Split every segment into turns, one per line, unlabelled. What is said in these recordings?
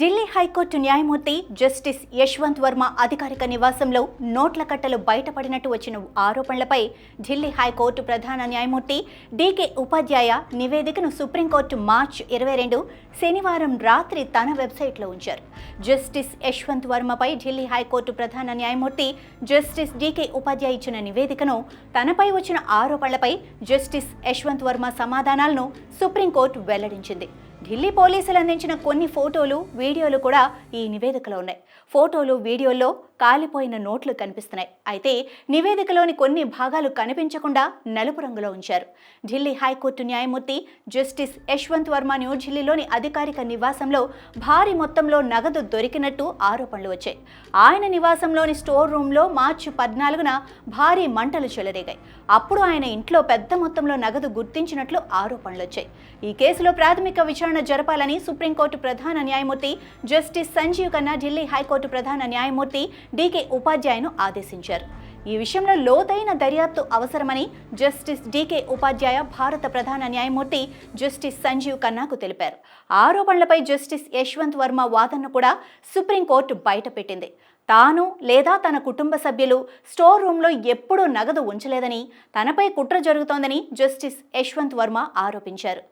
Delhi high court న్యాయమూర్తి justice Yashwant Varma అధికారిక నివాసంలో నోట్ల కట్టలు బయటపడినట్టు వచ్చిన ఆరోపణలపై ఢిల్లీ హైకోర్టు ప్రధాన న్యాయమూర్తి డీకే ఉపాధ్యాయ నివేదికను సుప్రీంకోర్టు మార్చ్ ఇరవై రెండు శనివారం రాత్రి తన వెబ్సైట్లో ఉంచారు. జస్టిస్ యశ్వంత్ వర్మపై ఢిల్లీ హైకోర్టు ప్రధాన న్యాయమూర్తి జస్టిస్ డీకే ఉపాధ్యాయ ఇచ్చిన నివేదికను తనపై వచ్చిన ఆరోపణలపై జస్టిస్ యశ్వంత్ వర్మ సమాధానాలను సుప్రీంకోర్టు వెల్లడించింది. ఢిల్లీ పోలీసులు అందించిన కొన్ని ఫోటోలు వీడియోలు కూడా ఈ నివేదికలో ఉన్నాయి. ఫోటోలు వీడియోల్లో కాలిపోయిన నోట్లు కనిపిస్తున్నాయి. అయితే నివేదికలోని కొన్ని భాగాలు కనిపించకుండా నలుపు రంగులో ఉంచారు. ఢిల్లీ హైకోర్టు న్యాయమూర్తి జస్టిస్ యశ్వంత్ వర్మ న్యూఢిల్లీలోని అధికారిక నివాసంలో భారీ మొత్తంలో నగదు దొరికినట్టు ఆరోపణలు వచ్చాయి. ఆయన నివాసంలోని స్టోర్ రూమ్లో మార్చి పద్నాలుగున భారీ మంటలు చెలరేగాయి. అప్పుడు ఆయన ఇంట్లో పెద్ద మొత్తంలో నగదు గుర్తించినట్లు ఆరోపణలు వచ్చాయి. ఈ కేసులో ప్రాథమిక విచారణ జరపాలని సుప్రీంకోర్టు ప్రధాన న్యాయమూర్తి justice Sanjiv Khanna Delhi high court ప్రధాన న్యాయమూర్తి డీకే ఉపాధ్యాయను ఆదేశించారు. ఈ విషయంలో లోతైన దర్యాప్తు అవసరమని జస్టిస్ డీకే ఉపాధ్యాయ భారత ప్రధాన న్యాయమూర్తి జస్టిస్ సంజీవ్ ఖన్నాకు తెలిపారు. ఆరోపణలపై జస్టిస్ యశ్వంత్ వర్మ వాదనను కూడా సుప్రీంకోర్టు బయటపెట్టింది. తాను లేదా తన కుటుంబ సభ్యులు స్టోర్ రూమ్లో ఎప్పుడూ నగదు ఉంచలేదని తనపై కుట్ర జరుగుతోందని జస్టిస్ యశ్వంత్ వర్మ ఆరోపించారు.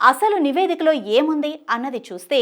అసలు నివేదికలో ఏముంది అన్నది చూస్తే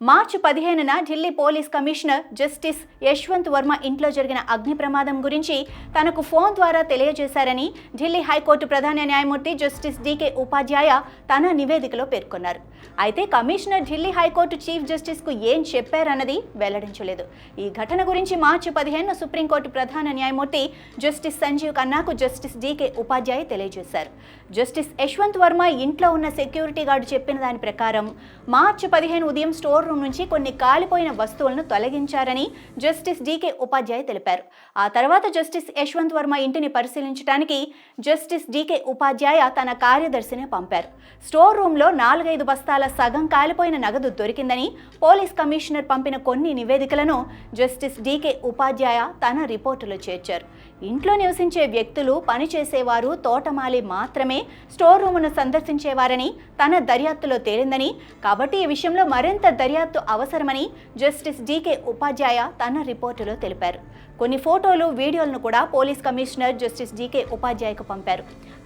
మార్చి పదిహేనున Delhi police commissioner justice Yashwant Varma ఇంట్లో జరిగిన అగ్ని ప్రమాదం గురించి తనకు ఫోన్ ద్వారా తెలియజేశారని ఢిల్లీ హైకోర్టు ప్రధాన న్యాయమూర్తి జస్టిస్ డికే ఉపాధ్యాయ తన నివేదికలో పేర్కొన్నారు. అయితే commissioner Delhi high court chief జస్టిస్కు ఏం చెప్పారన్నది వెల్లడించలేదు. ఈ ఘటన గురించి మార్చి పదిహేను సుప్రీంకోర్టు ప్రధాన న్యాయమూర్తి జస్టిస్ సంజీవ్ ఖన్నాకు జస్టిస్ డికే ఉపాధ్యాయ తెలియజేశారు. జస్టిస్ యశ్వంత్ వర్మ ఇంట్లో ఉన్న సెక్యూరిటీ గార్డు చెప్పిన దాని ప్రకారం మార్చి పదిహేను ఉదయం స్టోర్ రూమ్ నుంచి కొన్ని కాలిపోయిన వస్తువులను తొలగించారని జస్టిస్ డీకే ఉపాధ్యాయ తెలిపారు. ఆ తర్వాత జస్టిస్ యశ్వంత్ వర్మ ఇంటిని పరిశీలించడానికి జస్టిస్ డీకే ఉపాధ్యాయ తన కార్యదర్శిని పంపారు. స్టోర్ రూమ్లో నాలుగైదు బస్తాల సగం కాలిపోయిన నగదు దొరికిందని పోలీస్ కమిషనర్ పంపిన కొన్ని నివేదికలను జస్టిస్ డీకే ఉపాధ్యాయ తన రిపోర్టులో చేర్చారు. ఇంట్లో నివసించే వ్యక్తులు పనిచేసేవారు తోటమాలి మాత్రమే స్టోర్ రూమును సందర్శించేవారని తన దర్యాప్తులో తేలిందని కాబట్టి ఈ విషయంలో మరింత దర్యాప్తు అవసరమని జస్టిస్ డీకే ఉపాధ్యాయ తన రిపోర్టులో తెలిపారు. కొన్ని ఫోటోలు వీడియోలను కూడా పోలీస్ కమిషనర్ జస్టిస్ డీకే ఉపాధ్యాయకు పంపారు.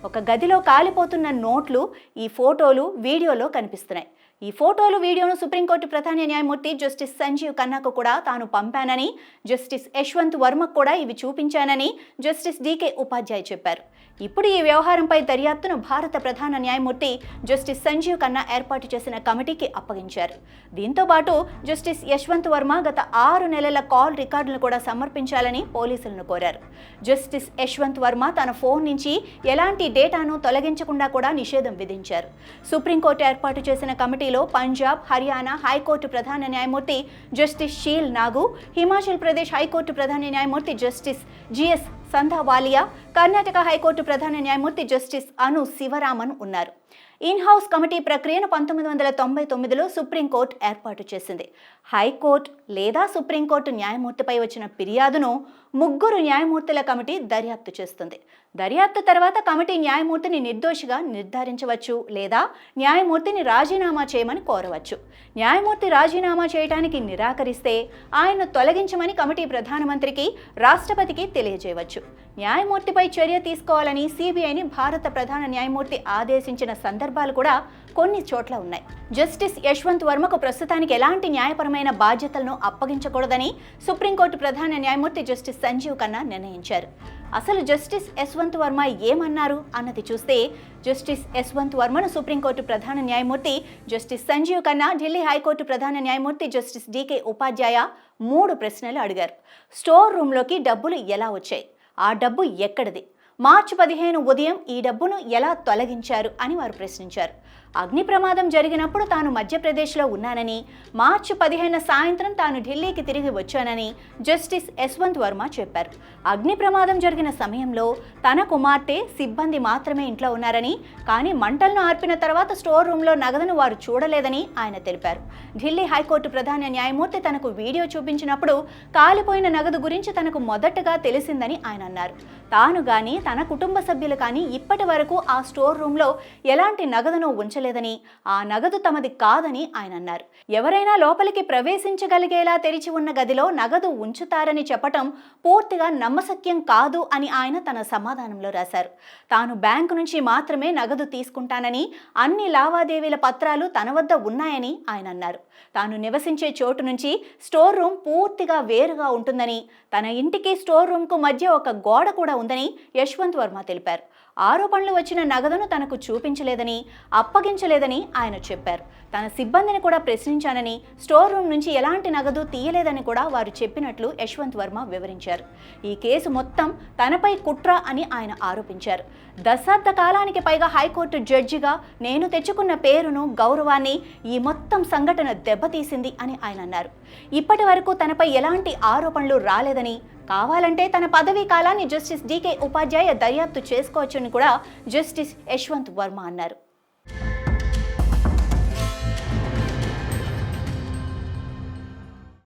ఒక గదిలో కాలిపోతున్న నోట్లు ఈ ఫోటోలు వీడియోలో కనిపిస్తున్నాయి. ఈ ఫోటోలు వీడియోను సుప్రీంకోర్టు ప్రధాన న్యాయమూర్తి జస్టిస్ సంజీవ్ ఖన్నాకు కూడా తాను పంపానని జస్టిస్ యశ్వంత్ వర్మకు కూడా ఇవి చూపించానని జస్టిస్ డీకే ఉపాధ్యాయ చెప్పారు. ఇప్పుడు ఈ వ్యవహారంపై దర్యాప్తును భారత ప్రధాన న్యాయమూర్తి జస్టిస్ సంజీవ్ ఖన్నా ఏర్పాటు చేసిన కమిటీకి అప్పగించారు. దీంతో పాటు జస్టిస్ యశ్వంత్ వర్మ గత ఆరు నెలల కాల్ రికార్డులను కూడా సమర్పించాలని పోలీసులను కోరారు. జస్టిస్ యశ్వంత్ వర్మ తన ఫోన్ నుంచి ఎలాంటి డేటాను తొలగించకుండా కూడా నిషేధం విధించారు. సుప్రీంకోర్టు ఏర్పాటు చేసిన కమిటీ కమిటీలో పంజాబ్ హర్యానా హైకోర్టు ప్రధాన న్యాయమూర్తి justice Sheel Nagu Himachal Pradesh high court ప్రధాన న్యాయమూర్తి justice GS Sandhawalia Karnataka high court ప్రధాన న్యాయమూర్తి జస్టిస్ అను శివరామన్ ఉన్నారు. ఇన్ హౌస్ కమిటీ ప్రక్రియను పంతొమ్మిది వందల తొంభై తొమ్మిదిలో సుప్రీంకోర్టు ఏర్పాటు చేసింది. హైకోర్టు లేదా సుప్రీంకోర్టు న్యాయమూర్తిపై వచ్చిన ఫిర్యాదును ముగ్గురు న్యాయమూర్తుల కమిటీ దర్యాప్తు చేస్తుంది. దర్యాప్తు తర్వాత కమిటీ న్యాయమూర్తిని నిర్దోషిగా నిర్ధారించవచ్చు లేదా న్యాయమూర్తిని రాజీనామా చేయమని కోరవచ్చు. న్యాయమూర్తి రాజీనామా చేయడానికి నిరాకరిస్తే ఆయన్ను తొలగించమని కమిటీ ప్రధానమంత్రికి రాష్ట్రపతికి తెలియజేయవచ్చు. న్యాయమూర్తిపై చర్య తీసుకోవాలని సిబిఐని భారత ప్రధాన న్యాయమూర్తి ఆదేశించిన సందర్భాలు కూడా కొన్ని చోట్ల ఉన్నాయి. జస్టిస్ యశ్వంత్ వర్మకు ప్రస్తుతానికి ఎలాంటి న్యాయపరమైన బాధ్యతలను అప్పగించకూడదని సుప్రీంకోర్టు ప్రధాన న్యాయమూర్తి జస్టిస్ సంజీవ్ ఖన్నా నిర్ణయించారు. అసలు జస్టిస్ యశ్వంత్ వర్మ ఏమన్నారు అన్నది చూస్తే జస్టిస్ యశ్వంత్ వర్మను సుప్రీంకోర్టు ప్రధాన న్యాయమూర్తి justice Sanjiv Khanna Delhi high court ప్రధాన న్యాయమూర్తి జస్టిస్ డీకే ఉపాధ్యాయ మూడు ప్రశ్నలు అడిగారు. స్టోర్ రూమ్లోకి డబ్బులు ఎలా వచ్చాయి? ఆ డబ్బు ఎక్కడిది? మార్చి పదిహేను ఉదయం ఈ డబ్బును ఎలా తొలగించారు అని వారు ప్రశ్నించారు. అగ్ని ప్రమాదం జరిగినప్పుడు తాను మధ్యప్రదేశ్లో ఉన్నానని మార్చి పదిహేను సాయంత్రం తాను ఢిల్లీకి తిరిగి వచ్చానని జస్టిస్ యశ్వంత్ వర్మ చెప్పారు. అగ్ని ప్రమాదం జరిగిన సమయంలో తన కుమార్తె సిబ్బంది మాత్రమే ఇంట్లో ఉన్నారని కానీ మంటలను ఆర్పిన తర్వాత స్టోర్ రూమ్లో నగదును వారు చూడలేదని ఆయన తెలిపారు. ఢిల్లీ హైకోర్టు ప్రధాన న్యాయమూర్తి తనకు వీడియో చూపించినప్పుడు కాలిపోయిన నగదు గురించి తనకు మొదటగా తెలిసిందని ఆయన అన్నారు. తాను కానీ తన కుటుంబ సభ్యులు కానీ ఇప్పటి వరకు ఆ స్టోర్ రూమ్లో ఎలాంటి నగదును ఉంచ ప్రవేశించలేదని ఆ నగదు తమది కాదని ఆయన అన్నారు. ఎవరైనా లోపలికి ప్రవేశించగలిగేలా తెరిచి ఉన్న గదిలో నగదు ఉంచుతారని చెప్పటం పూర్తిగా నమ్మసక్యం కాదు అని ఆయన తన సమాధానంలో రాశారు. తాను బ్యాంకు నుంచి మాత్రమే నగదు తీసుకుంటానని అన్ని లావాదేవీల పత్రాలు తన వద్ద ఉన్నాయని ఆయన అన్నారు. తాను నివసించే చోటు నుంచి స్టోర్ రూమ్ పూర్తిగా వేరుగా ఉంటుందని తన ఇంటికి స్టోర్ రూమ్కు మధ్య ఒక గోడ కూడా ఉందని యశ్వంత్ వర్మ తెలిపారు. ఆరోపణలు వచ్చిన నగదును తనకు చూపించలేదని అప్పగించలేదని ఆయన చెప్పారు. తన సిబ్బందిని కూడా ప్రశ్నించానని స్టోర్ రూమ్ నుంచి ఎలాంటి నగదు తీయలేదని కూడా వారు చెప్పినట్లు యశ్వంత్ వర్మ వివరించారు. ఈ కేసు మొత్తం తనపై కుట్ర అని ఆయన ఆరోపించారు. దశాబ్ద కాలానికి పైగా హైకోర్టు జడ్జిగా నేను తెచ్చుకున్న పేరును గౌరవాన్ని ఈ మొత్తం సంఘటన దెబ్బతీసింది అని ఆయన అన్నారు. ఇప్పటి వరకు తనపై ఎలాంటి ఆరోపణలు రాలేదని కావాలంటే తన పదవీ కాలాన్ని జస్టిస్ డికే ఉపాధ్యాయ దర్యాప్తు చేసుకోవచ్చని కూడా జస్టిస్ యశ్వంత్ వర్మ అన్నారు.